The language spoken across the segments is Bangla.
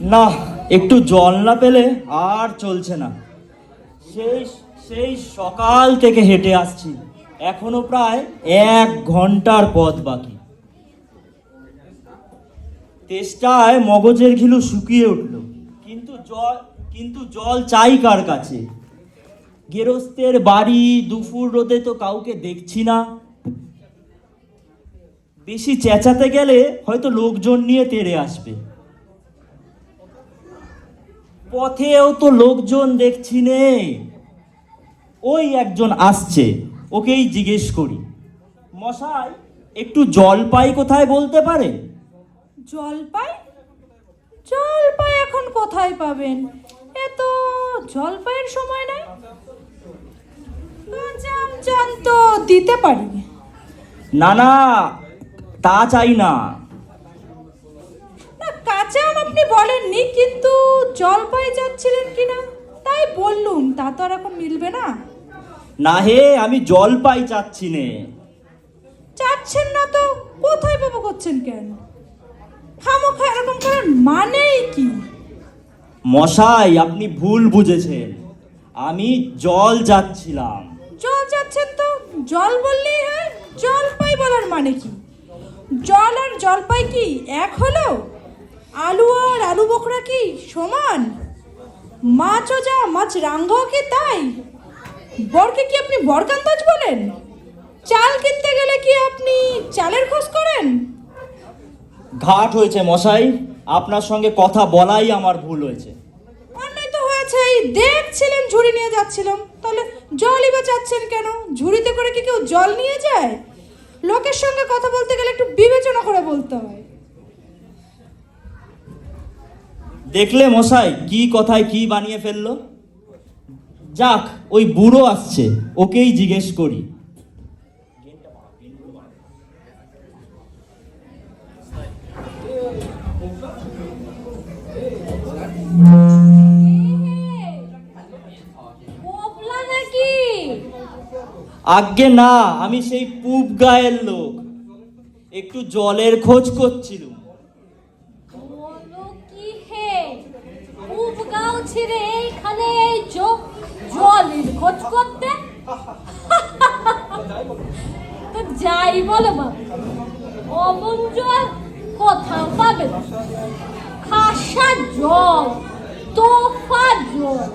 না, একটু জল না পেলে আর চলছে না। সেই সেই সকাল থেকে হেঁটে আসছি। এখনও প্রায় এক ঘণ্টার পথ বাকি। তেষ্টায় মগজের ঘিলু শুকিয়ে উঠল। কিন্তু জল কিন্তু জল চাই কার কাছে? গেরস্তের বাড়ি দুপুর রোদে তো কাউকে দেখছি না। বেশি চেঁচাতে গেলে হয়তো লোকজন নিয়ে তেড়ে আসবে। পথেও তো লোকজন দেখছি নেই। ওই একজন আসছে ওকেই জিজ্ঞেস করি মশাই একটু জল পাই কোথায় বলতে পারে? জলপাই? জলপাই এখন কোথায় পাবেন? এ তো জলপাইয়ের সময় নাই। জাম জাম তো দিতে পারি না না তা চাই না। না কাঁচা আম আপনি বলেননি কিন্তু জলপাই যাচ্ছিলেন কিনা? তাই বললুম তা তো আর এখন মিলবে না। না হে আমি জল পাই চাচ্ছি নে। চাচ্ছেন না তো কোথায় পাবো করছেন কেন? খামোখা এরকম করার মানেই কি? মশাই আপনি ভুল বুঝেছেন। আমি জল যাচ্ছিলাম জল যাচ্ছেন তো? জল বললেই হয় জলপাই বলার মানে কি? জল আর জলপাই কি এক হলো? আলু আর আলু বকরা কি সমান? মাছও যা মাছ রাঙ্গাও কি তাই? বরকে কি আপনি বরকান্দাজ বলেন? চাল কিনতে গেলে কি আপনি চালের খোঁজ করেন? ঘাট হয়েছে মশাই আপনার সঙ্গে কথা বলাই আমার ভুল হয়েছে। অন্যায় তো হয়েছেই দেখছিলেন ঝুড়ি নিয়ে যাচ্ছিলাম তাহলে জলই বা চাচ্ছেন কেন? ঝুড়িতে করে কি কেউ জল নিয়ে যায়? লোকের সঙ্গে কথা বলতে গেলে একটু বিবেচনা করে বলতে হয়। দেখলে মশাই, কি কথায় কি বানিয়ে ফেলল? যাক, ওই বুড়ো আসছে, ওকেই জিজ্ঞেস করি। আজ্ঞে না, আমি সেই পূব গায়ের লোক। একটু জলের খোঁজ করছিলুম। বলো কি হে খুব গাও ছিঁড়ে এইখানে এই জলের খোঁজ করতে? যাই বলো অমন জল কোথাও পাবে খাসা জল, তোফা জল,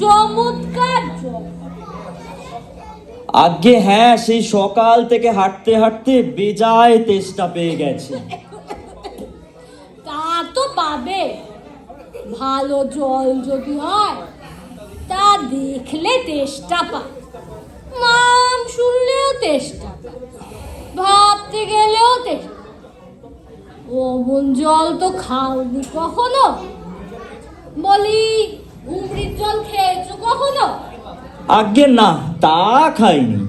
চমৎকার জল। আজ্ঞে হ্যাঁ সেই সকাল থেকে হাঁটতে হাঁটতে বেজায় তেষ্টা পেয়ে গেছে। তা তো পাবে। ভালো জল যদি হয়, তা দেখলে তেষ্টা পায় নাম শুনলেও তেষ্টা ভাবতে গেলেও তেষ্টা অমন জল তো খাওনি কখনো? বলি ঘুমড়ির জল খেয়েছো কখনো? আজ্ঞে, না, তা খাইনি।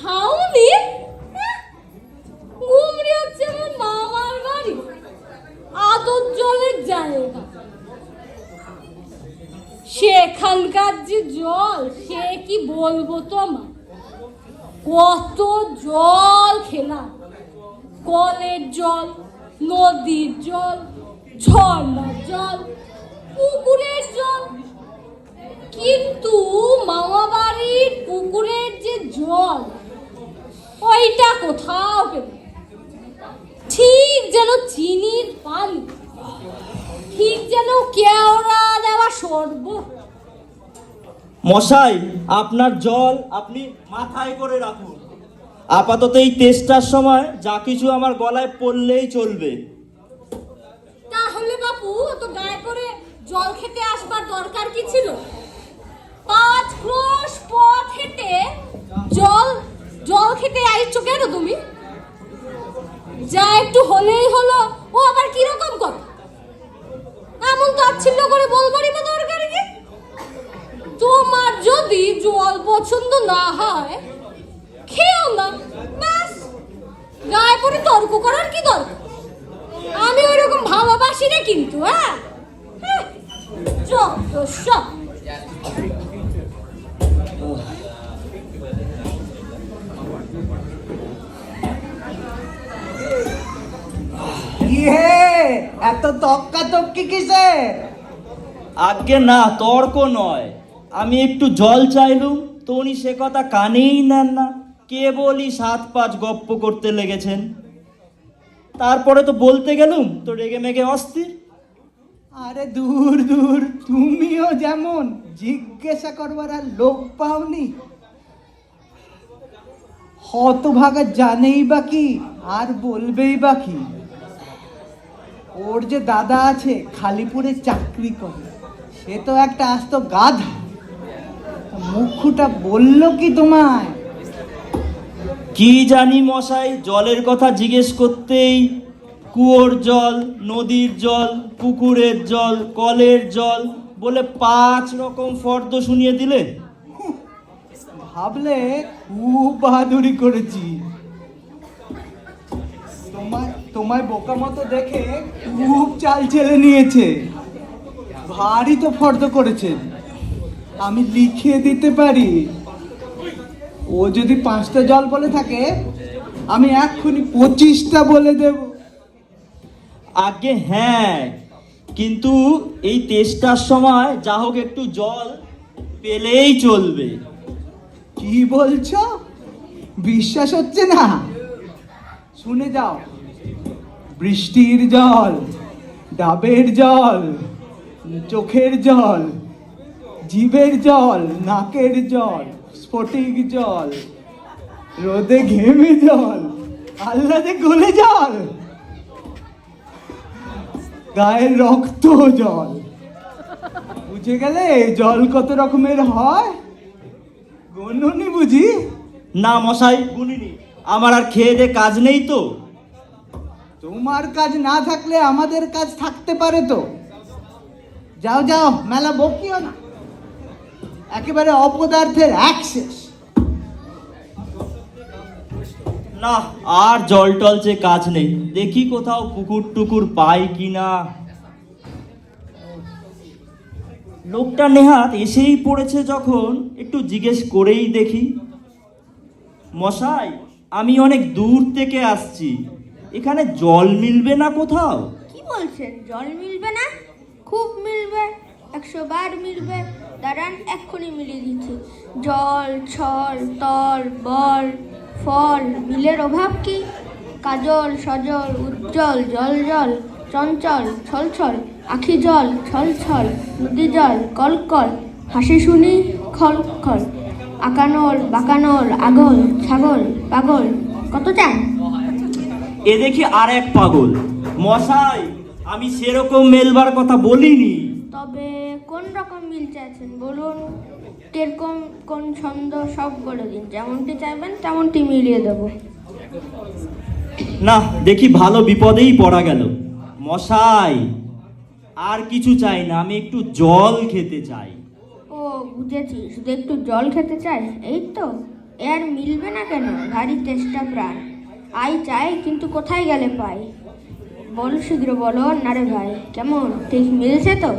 খাওনি? ঘুমড়ি হচ্ছে আমার মামার বাড়ি। আদর জলের জায়গা সেখানকার যে জল, সে কি বলব তোমার কত জল খেলাম। কলের জল, নদীর জল, ঝর্ণার জল, পুকুরের জল কিন্তু মামা বাড়ির পুকুরের যে জল ওইটা কোথাও পেল ঠিক যেন চিনির পানি ঠিক যেন কেওড়া দেওয়া সর্ব। মশাই আপনার জল আপনি মাথায় করে রাখুন। আপাতত এই তেষ্টার সময় যা কিছু আমার গলায় পড়লেই চলবে। তাহলে বাপু তো গায়ে করে জল খেতে আসবার দরকার কি ছিল? পাঁচ ক্রোশ পথ হেঁটে জল জল খেতে আইছো কেন তুমি? যা একটু হলেই হলো ও আবার কীরকম কথা? এমন তাচ্ছিল্য করে বলবারই বা দরকার কি? তোমার যদি জল পছন্দ না হয় খেও না ব্যাস। গায়ে পরে তর্ক করার কি দরকার? আমি ওইরকম ভালোবাসি না কিন্তু হ্যাঁ? হ্যাঁ, যত সব। এত তক্কা তক্কি কিসের? আগে না তর্ক নয়। আমি একটু জল চাইলুম তো উনি সে কথা কানেই নেন না। কেবলই সাত পাঁচ গপ্প করতে লেগেছেন। তারপরে তো বলতে গেলুম তো রেগে মেগে অস্থির। আরে দূর দূর তুমিও যেমন জিজ্ঞাসা করবার আর লোক পাওনি। হতভাগা জানেই বা কি আর বলবেই বা কি। ওর যে দাদা আছে খালিপুরে চাকরি করে সে তো একটা আস্ত গাধা। মুখুটা বলল কি তোমায়? কি জানি মশাই জলের কথা জিজ্ঞেস করতেই কুয়োর জল নদীর জল পুকুরের জল কলের জল বলে পাঁচ রকম ফর্দ শুনিয়ে দিলে? ভাবলে খুব বাহাদুরি করেছি। তোমায় বোকা মতো দেখে খুব চাল চেলে নিয়েছে। ভারী তো ফর্দ করেছে। আমি লিখিয়ে দিতে পারি? ও যদি পাঁচটা জল বলে থাকে আমি এক্ষুনি পঁচিশটা বলে দেব। আগে হ্যাঁ কিন্তু এই তেষ্টার সময় যা হোক একটু জল পেলেই চলবে। কি বলছো? বিশ্বাস হচ্ছে না? শুনে যাও। বৃষ্টির জল, ডাবের জল, চোখের জল জিভের জল, নাকের জল, স্ফটিক জল, রোদে ঘেমে জল আল্লাদে গলে জল গায়ের রক্ত জল। বুঝে গেলে জল কত রকমের হয়? গনুনি বুঝি? না মশাই, গুনিনি। আমার আর খেয়ে দে কাজ নেই তো। তোমার কাজ না থাকলে আমাদের কাজ থাকতে পারে তো। যাও যাও, মেলা বকিও না। একেবারে অপদার্থের অ্যাক্সেস না, আর জল টলছে কাজ নেই, দেখি কোথাও পুকুর টুকুর পাই কিনা লোকটা নেহাত এসেই পড়েছে যখন, একটু জিজ্ঞেস করেই দেখি। মশাই, আমি অনেক দূর থেকে আসছি। এখানে জল মিলবে না কোথাও? কি বলছেন? জল মিলবে না? খুব মিলবে একশো বার মিলবে। দাঁড়ান, এক্ষুনি মিলিয়ে দিচ্ছি। জল, ছল, তল, বল, ফল মিলের অভাব কি? কাজল, সজল, উজ্জ্বল, জল জল, চঞ্চল ছল ছল আখি জল ছল ছল নদী জল কল কল হাসি শুনি খল খল আকানল, বাকানল, আগল, ছাগল, পাগল, কত চান? এ দেখি আর এক পাগল। মশাই আমি সেরকম মেলবার কথা বলিনি। তবে কোন রকম মিল চাইছেন বলুন? কীরকম কোন ছন্দ সব বলে দিন। যেমনটি চাইবেন তেমনটি মিলিয়ে দেবো। না দেখি ভালো বিপদেই পড়া গেল। মশাই আর কিছু চাই না আমি একটু জল খেতে চাই। ও বুঝেছি শুধু একটু জল খেতে চাই? এই তো এ আর মিলবে না কেন? ভারী চেষ্টা প্রাণ। আই চাই কিন্তু কোথায় গেলে পাই? বল শীঘ্র বলো না রে ভাই। কেমন? ঠিক মিলছে তো?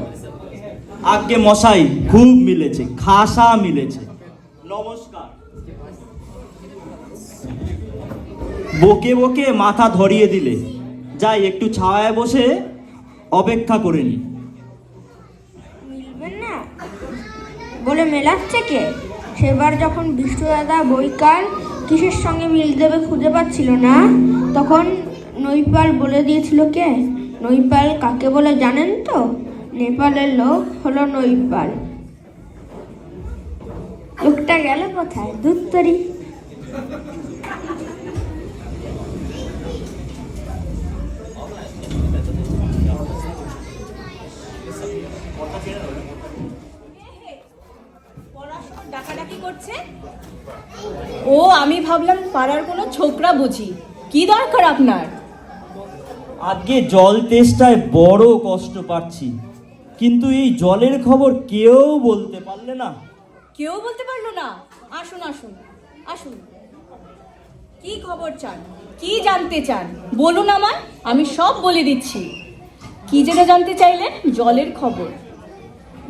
আগে মশাই খুব মিলেছে খাসা মিলেছে। নমস্কার। বকে বকে মাথা ধরিয়ে দিলে। যাই একটু ছায়ায় বসে অপেক্ষা করে নি। মিলবে না? বলে মেলাচ্ছে কে? সেবার যখন বিষ্ণু দাদা বৈকাল কিসের সঙ্গে মিল দেবে খুঁজে পাচ্ছিল না। তখন নৈপাল বলে দিয়েছিল কে? নৈপাল কাকে বলে জানেন তো? নেপালের লোক হলো নৈপাল। লোকটা গেল কোথায়? দুত্তরি পড়াশোনা ও আমি ভাবলাম পাড়ার কোনো ছোকরা বুঝি। কি দরকার আপনার? আজকে জল তেষ্টায় বড় কষ্ট পাচ্ছি কিন্তু এই জলের খবর কেউ বলতে পারলে না। কেউ বলতে পারল না? আসুন আসুন আসুন। কি খবর চান? কি জানতে চান? বলুন আমায় আমি সব বলে দিচ্ছি। কি যেটা জানতে চাইলেন? জলের খবর।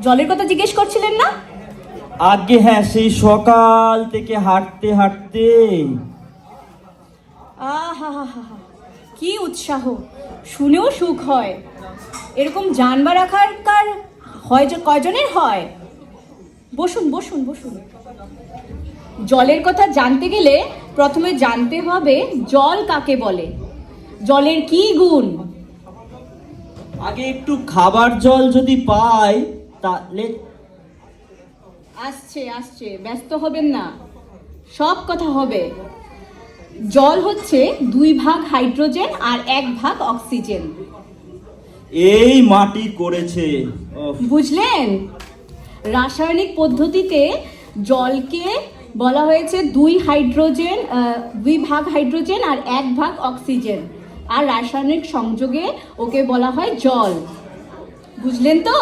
জলের কথা জিজ্ঞেস করছিলেন না? আগে হ্যাঁ সেই সকাল থেকে হাঁটতে হাঁটতে। আহা হা হা হা। কি উৎসাহ। শুনেও সুখ হয়। এরকম জানবা রাখার কার হয় যে কয়জনের হয়? বসুন বসুন বসুন। জলের কথা জানতে গেলে প্রথমে জানতে হবে জল কাকে বলে? জলের কি গুণ? আগে একটু খাবার জল যদি পাই তাহলে আসছে আসছে ব্যস্ত হবেন না। সব কথা হবে। জল হচ্ছে দুই ভাগ হাইড্রোজেন আর এক ভাগ অক্সিজেন। এই মাটি করেছে। বুঝলেন? রাসায়নিক পদ্ধতিতে জলকে বলা হয়েছে দুই হাইড্রোজেন দুই ভাগ হাইড্রোজেন আর এক ভাগ অক্সিজেন। আর রাসায়নিক সংযোগে ওকে বলা হয় জল। বুঝলেন তো?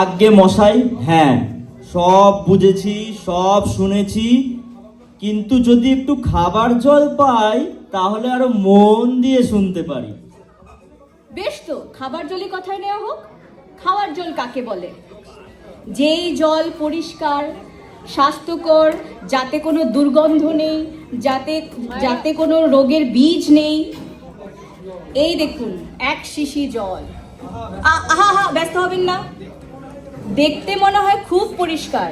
আজ্ঞে মশাই হ্যাঁ। সব বুঝেছি, সব শুনেছি। কিন্তু যদি একটু খাবার জল পাই, তাহলে আরও মন দিয়ে শুনতে পারি। বেশ তো, খাবার জলই কথায় নেওয়া হোক। খাওয়ার জল কাকে বলে? যেই জল পরিষ্কার, স্বাস্থ্যকর, যাতে কোনো দুর্গন্ধ নেই, যাতে যাতে কোনো রোগের বীজ নেই। এই দেখুন, এক শিশি জল। আহা হা ব্যস্ত হবেন না। দেখতে মনে হয় খুব পরিষ্কার।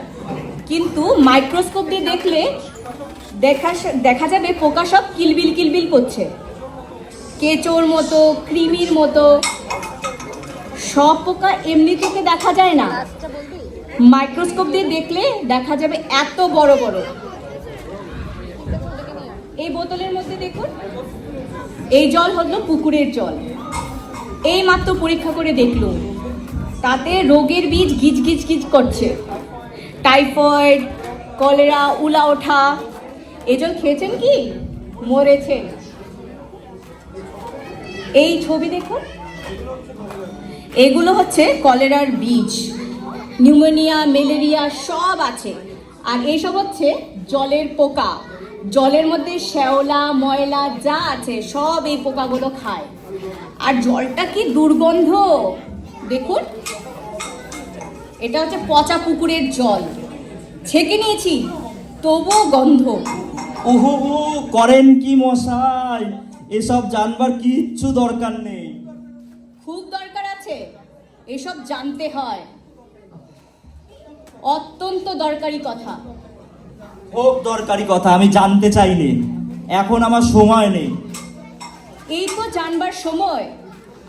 কিন্তু মাইক্রোস্কোপ দিয়ে দেখলে দেখা দেখা যাবে পোকা সব কিলবিল কিলবিল করছে। কেঁচোর মতো, কৃমির মতো, সব পোকা এমনি থেকে দেখা যায় না। মাইক্রোস্কোপ দিয়ে দেখলে দেখা যাবে এত বড় বড়। এই বোতলের মধ্যে দেখুন, এই জল হলো পুকুরের জল। এই মাত্র পরীক্ষা করে দেখলুম। তাতে রোগের বীজ গিজ গিজ গিজ করছে। টাইফয়েড, কলেরা, উলা ওঠা এই জল খেয়েছেন কি? মরেছেন। এই ছবি দেখুন। এগুলো হচ্ছে কলেরার বীজ। নিউমোনিয়া, ম্যালেরিয়া সব আছে। আর এইসব হচ্ছে জলের পোকা। জলের মধ্যে শ্যাওলা, ময়লা যা আছে সব এই পোকাগুলো খায়। আর জলটা কি দুর্গন্ধ? দেখুন এটা হচ্ছে পচা পুকুরের জল। ছেঁকে নিয়েছি তবুও গন্ধ। ওহো করেন কি মশাই? এসব জানবার কিচ্ছু দরকার নেই। খুব দরকার আছে এসব জানতে হয়। অত্যন্ত দরকারি কথা। খুব দরকারি কথা আমি জানতে চাইনি। এখন আমার সময় নেই। এই তো জানবার সময়।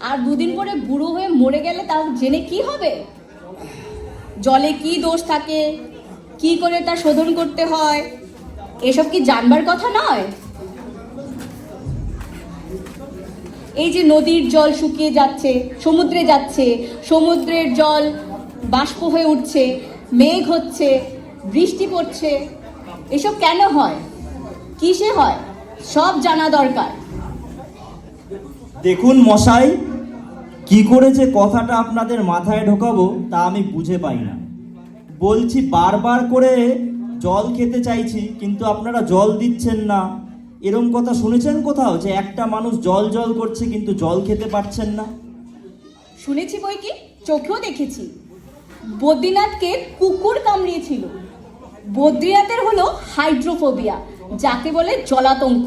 আর দুদিন পরে বুড়ো হয়ে মরে গেলে তা জেনে কি হবে? জলে কি দোষ থাকে? কি করে তা শোধন করতে হয়? এসব কি জানবার কথা নয়? এই যে নদীর জল শুকিয়ে যাচ্ছে, সমুদ্রে যাচ্ছে, সমুদ্রের জল বাষ্প হয়ে উঠছে, মেঘ হচ্ছে, বৃষ্টি পড়ছে, এসব কেন হয়? কিসে হয়? সব জানা দরকার। দেখুন মশাই কি করে যে কথাটা আপনাদের মাথায় ঢোকাবো তা আমি বুঝে পাই না। বলছি বারবার করে জল খেতে চাইছি, কিন্তু আপনারা জল দিচ্ছেন না। এরম কথা শুনেছেন কোথাও যে একটা মানুষ জল জল করছে, কিন্তু জল খেতে পারছেন না? শুনেছি বই কি? চোখেও দেখেছি। বদ্রীনাথকে কুকুর কামড়িয়েছিল। বদ্রীনাথের হলো হাইড্রোফোবিয়া, যাকে বলে জলাতঙ্ক।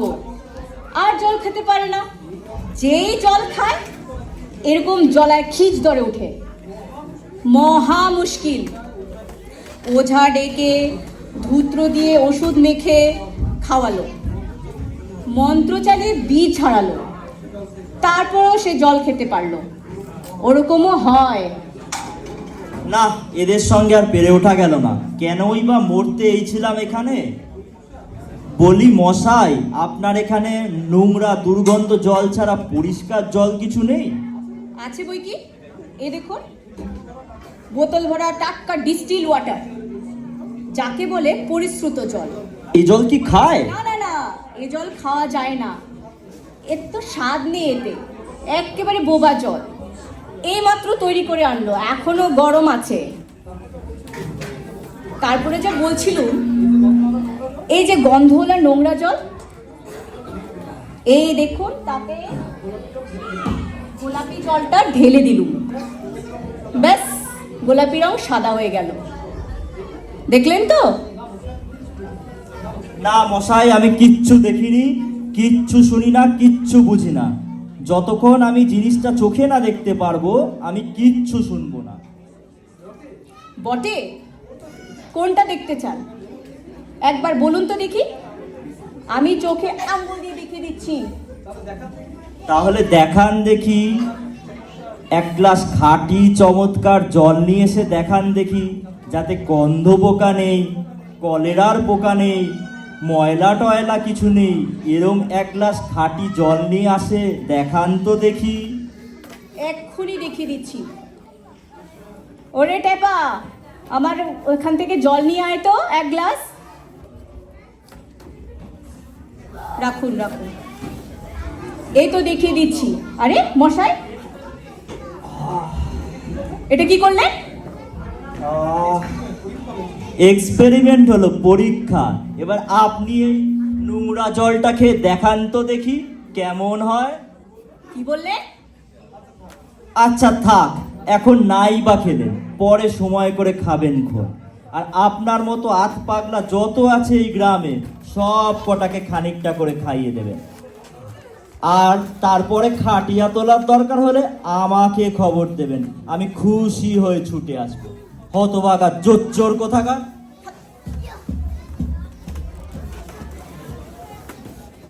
আর জল খেতে পারে না। যেই জল খায় এরকম জলায় খিচ ধরে ওঠে। মহা মুশকিল। ওঝা ডেকে ধূত্র দিয়ে ওষুধ মেখে খাওয়ালো। মন্ত্র চালিয়ে বীজ ছাড়ালো। তারপরেও সে জল খেতে পারল। ওরকমও হয়। না, এদের সঙ্গে আর পেরে ওঠা গেল না। কেনই বা মরতে এইছিলাম এখানে? বলি, মশাই, আপনার এখানে নোংরা দুর্গন্ধ জল ছাড়া পরিষ্কার জল কিছু নেই? আছে বই কি? এ দেখুন। বোতল ভরা টাটকা ডিস্টিল ওয়াটার। যাকে বলে পরিশ্রুত জল। এই জল কি খায়? না না না এ জল খাওয়া যায় না। এর তো স্বাদ নেই এতে। একেবারে বোবা জল। এই মাত্র তৈরি করে আনলো এখনও গরম আছে। তারপরে যা বলছিলুম এই যে গন্ধ গন্ধওয়ালা নোংরা জল এই দেখুন তাতে গোলাপি জলটা ঢেলে দিলুম। ব্যাস গোলাপি রং সাদা হয়ে গেল। দেখলেন তো? না মশাই আমি কিচ্ছু দেখিনি কিচ্ছু শুনি না কিচ্ছু বুঝি না। যতক্ষণ আমি জিনিসটা চোখে না দেখতে পারব আমি কিচ্ছু শুনব না। বটে? কোনটা দেখতে চান? একবার বলুন তো দেখি। আমি চোখে আঙ্গুল দিয়ে দেখিয়ে দিচ্ছি। তাহলে দেখান দেখি। এক গ্লাস খাঁটি চমৎকার জল নিয়ে এসে দেখান দেখি, যাতে গন্ধ পোকা নেই, কলেরার পোকা নেই, ময়লা টয়লা কিছু নেই। এরম এক গ্লাস খাঁটি জল নিয়ে আসে, দেখান তো দেখি। এক্ষুনি দেখিয়ে দিচ্ছি। ওরে টেপা, আমার ওইখান থেকে জল নিয়ে আয় তো, এক গ্লাস। রাখুন রাখুন। এই তো দেখিয়ে দিচ্ছি। আরে মশাই? এটা কি করলেন? এক্সপেরিমেন্ট হলো পরীক্ষা। এবার আপনি এই নোংরা জলটা খেয়ে দেখান তো দেখি কেমন হয়। কি বললেন আচ্ছা থাক এখন নাই বা খেলেন পরে সময় করে খাবেন খোর আর আপনার মতো আত পাগলা যত আছে এই গ্রামে সব কটাকে খানিকটা করে খাইয়ে দেবেন। আর তারপরে খাটিয়া তোলার দরকার হলে আমাকে খবর দেবেন। আমি খুশি হয়ে ছুটে আসব। হতবাগা জোচ্চোর কোথাকার?